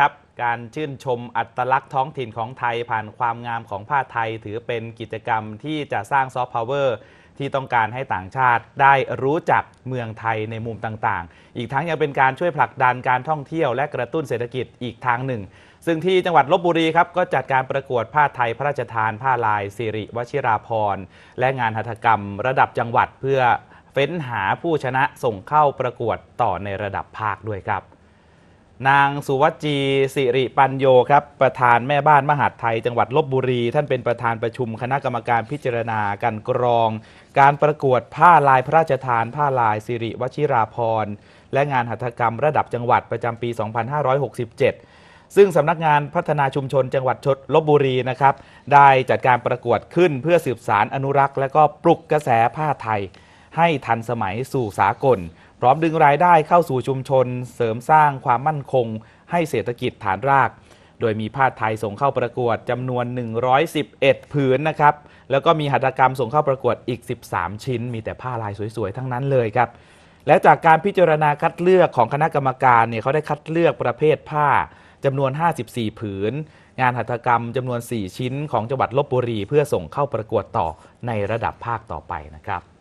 ครับการชื่นชมอัตลักษณ์ท้องถิ่นของไทยผ่านความงามของผ้าไทย ถือเป็นกิจกรรมที่จะสร้างซอฟต์พาวเวอร์ที่ต้องการให้ต่างชาติได้รู้จักเมืองไทยในมุมต่างๆ อีกทั้งยังเป็นการช่วยผลักดันการท่องเที่ยวและกระตุ้นเศรษฐกิจอีกทางหนึ่ง ซึ่งที่จังหวัดลบบุรีครับก็จัดการประกวดผ้าไทยพระราชทานผ้าลายสิริวชิราพรณ์และงานหัตถกรรม ระดับจังหวัดเพื่อเฟ้นหาผู้ชนะส่งเข้าประกวดต่อในระดับภาคด้วยครับ นางสุวัจีสิริปัญโยครับประธานแม่บ้านมหาดไทย จังหวัดลบบุรี ท่านเป็นประธานประชุมคณะกรรมการพิจารณาการกรอง การประกวดผ้าลายพระราชทาน ผ้าลายสิริวชิราพรณ์และงานหัตถกรรมระดับจังหวัดประจำปี 2567 ซึ่งสำนักงานพัฒนาชุมชนจังหวัดชดลบบุรีนะครับได้จัดการประกวดขึ้นเพื่อสืบสารอนุรักษ์ และก็ปลุกกระแสผ้าไทย ให้ทันสมัยสู่สากล พร้อมดึงรายได้เข้าสู่ชุมชน เสริมสร้างความมั่นคง ให้เศรษฐกิจฐานราก โดยมีผ้าไทยส่งเข้าประกวดจำนวน 111 ผืนนะครับ แล้วก็มีหัตถกรรมส่งเข้าประกวดอีก 13 ชิ้น มีแต่ผ้าลายสวยๆ ทั้งนั้นเลยครับ และจากการพิจารณาคัดเลือกของคณะกรรมการเนี่ยเขาได้คัดเลือกประเภทผ้าจำนวน 54 ผืน งานหัตถกรรมจำนวน 4 ชิ้นของจังหวัดลบบุรี เพื่อส่งเข้าประกวดต่อในระดับภาคต่อไปนะครับ